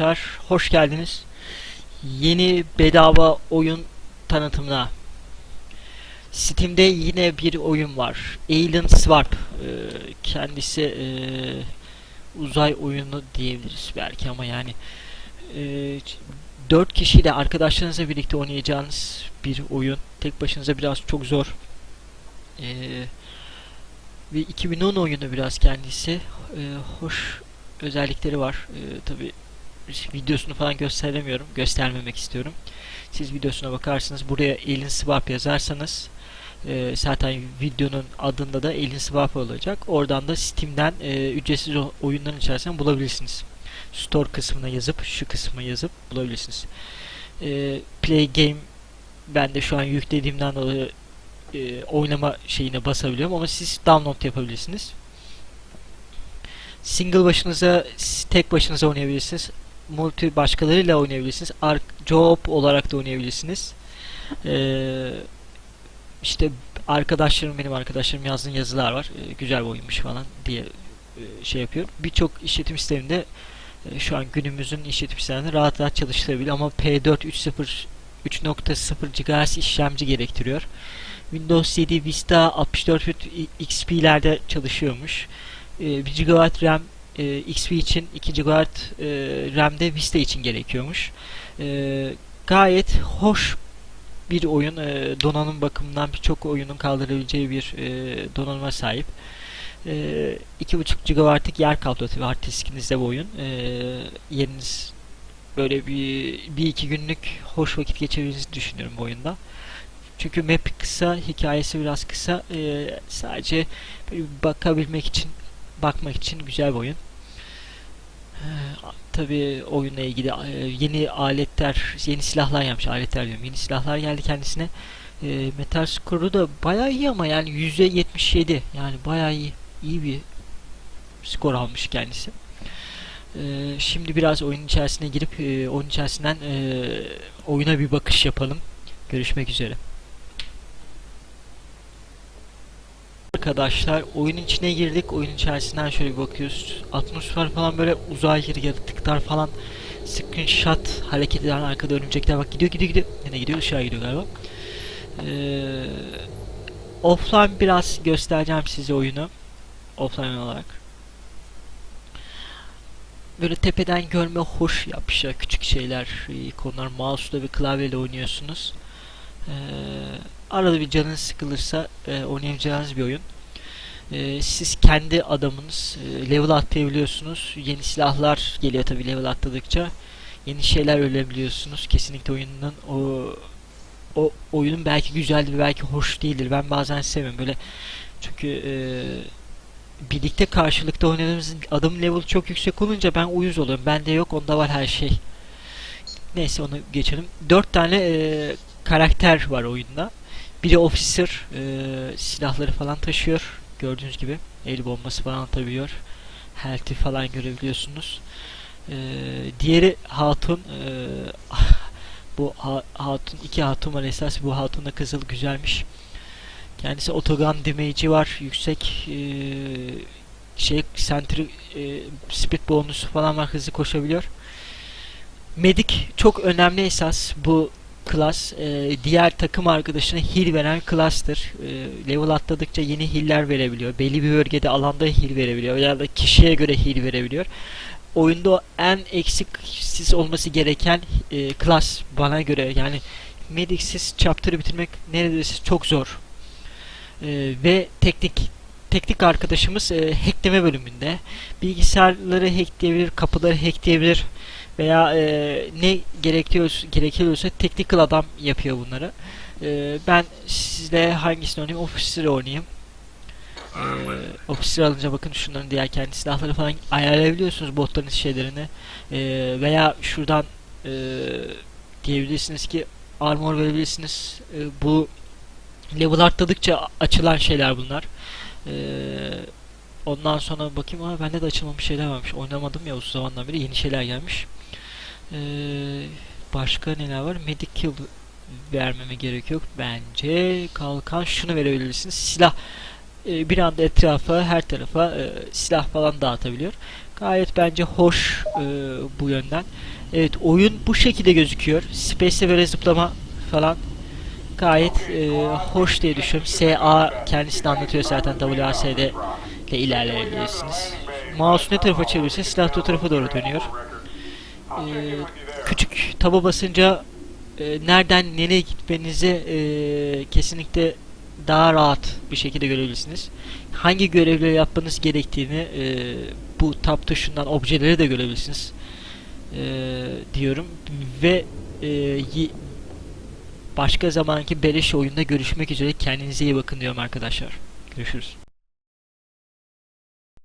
arkadaşlar, hoş geldiniz. Yeni bedava oyun tanıtımına. Steam'de yine bir oyun var. Alien Swap. Ee, kendisi ee, uzay oyunu diyebiliriz belki ama yani ee, 4 kişiyle arkadaşlarınızla birlikte oynayacağınız bir oyun. Tek başınıza biraz çok zor. Ee, ve 2010 oyunu biraz kendisi. Ee, hoş özellikleri var. Ee, Tabi videosunu falan gösteremiyorum. Göstermemek istiyorum. Siz videosuna bakarsınız. Buraya Alien Swap yazarsanız e, zaten videonun adında da Alien Swap olacak. Oradan da Steam'den e, ücretsiz oyunların içerisinden bulabilirsiniz. Store kısmına yazıp şu kısma yazıp bulabilirsiniz. E, Play Game ben de şu an yüklediğimden dolayı e, oynama şeyine basabiliyorum ama siz download yapabilirsiniz. Single başınıza, tek başınıza oynayabilirsiniz. Multi başkalarıyla oynayabilirsiniz. Ar job olarak da oynayabilirsiniz. Ee, işte arkadaşlarım benim arkadaşlarım yazdığım yazılar var. Ee, güzel bir oyunmuş falan diye e, şey yapıyor. Birçok işletim sisteminde e, şu an günümüzün işletim sistemlerinde rahat rahat çalıştırabilir ama P4 3.0 3.0 GHz işlemci gerektiriyor. Windows 7 Vista 64 bit XP'lerde çalışıyormuş. Ee, 1 GB RAM e, XP için 2 GB e, RAM de Vista için gerekiyormuş. Ee, gayet hoş bir oyun. Ee, donanım bakımından birçok oyunun kaldırabileceği bir e, donanıma sahip. Ee, 2.5 GB'lık yer kaplıyor hard diskinizde bu oyun. Ee, yeriniz böyle bir, bir iki günlük hoş vakit geçireceğinizi düşünüyorum bu oyunda. Çünkü map kısa, hikayesi biraz kısa. Ee, sadece bakabilmek için, bakmak için güzel bir oyun. Tabi oyunla ilgili e, yeni aletler, yeni silahlar yapmış. Aletler diyorum. Yeni silahlar geldi kendisine. E, metal skoru da bayağı iyi ama yani %77 yani bayağı iyi, iyi bir skor almış kendisi. E, şimdi biraz oyunun içerisine girip e, oyun içerisinden e, oyuna bir bakış yapalım. Görüşmek üzere. Arkadaşlar oyunun içine girdik. Oyun içerisinden şöyle bir bakıyoruz. Atmosfer falan böyle uzay yaratıklar falan screenshot hareket eden arkada örümcekler bak gidiyor gidiyor gidiyor. Yine gidiyor ışığa gidiyor galiba. Ee, offline biraz göstereceğim size oyunu. Offline olarak. Böyle tepeden görme hoş yapmışlar. Küçük şeyler, ikonlar. Mouse'la ve klavyeyle oynuyorsunuz. Ee, arada bir canınız sıkılırsa e, oynayacağınız bir oyun. Ee, siz kendi adamınız e, level atlayabiliyorsunuz. Yeni silahlar geliyor tabi level atladıkça. Yeni şeyler öğrenebiliyorsunuz. Kesinlikle oyunun o o oyunun belki güzeldir belki hoş değildir. Ben bazen sevmiyorum böyle çünkü e, birlikte karşılıkta oynadığımız adam level çok yüksek olunca ben uyuz oluyorum. Bende yok onda var her şey. Neyse onu geçelim. Dört tane e, karakter var oyunda. Biri officer, e, silahları falan taşıyor. Gördüğünüz gibi el bombası falan atabiliyor. Health'i falan görebiliyorsunuz. E, diğeri hatun. E, bu ha- hatun iki hatun var esas. Bu hatun da kızıl güzelmiş. Kendisi otogan damage'i var. Yüksek e, şey sentry e, speed bonusu falan var. Hızlı koşabiliyor. Medic çok önemli esas bu klas e, diğer takım arkadaşına heal veren klastır. E, level atladıkça yeni heal'ler verebiliyor. Belli bir bölgede alanda heal verebiliyor ya da kişiye göre heal verebiliyor. Oyunda en eksiksiz olması gereken e, klas bana göre yani Medic'siz chapter'ı bitirmek neredeyse çok zor. E, ve teknik teknik arkadaşımız e, hackleme bölümünde bilgisayarları hackleyebilir, kapıları hackleyebilir veya e, ne gerekiyorsa, gerekiyorsa technical adam yapıyor bunları. E, ben sizle hangisini oynayayım? Officer'ı oynayayım. E, Officer alınca bakın şunların diğer kendi silahları falan ayarlayabiliyorsunuz botların şeylerini. E, veya şuradan e, diyebilirsiniz ki armor verebilirsiniz. E, bu level artladıkça açılan şeyler bunlar. E, ondan sonra bakayım ama bende de açılmamış şeyler varmış. Oynamadım ya uzun zamandan beri yeni şeyler gelmiş. Ee, başka neler var? Medical vermeme gerek yok bence. Kalkan şunu verebilirsiniz. Silah e, bir anda etrafa her tarafa e, silah falan dağıtabiliyor. Gayet bence hoş e, bu yönden. Evet oyun bu şekilde gözüküyor. Space'te böyle zıplama falan gayet e, hoş diye düşünüyorum. SA kendisini anlatıyor zaten WASD ile ilerleyebilirsiniz. Mouse ne tarafa çevirirse silah da o tarafa doğru dönüyor. E, küçük taba basınca e, nereden nereye gitmenizi e, kesinlikle daha rahat bir şekilde görebilirsiniz. Hangi görevleri yapmanız gerektiğini e, bu tab tuşundan objeleri de görebilirsiniz. E, diyorum ve e, başka zamanki beleş oyunda görüşmek üzere kendinize iyi bakın diyorum arkadaşlar. Görüşürüz.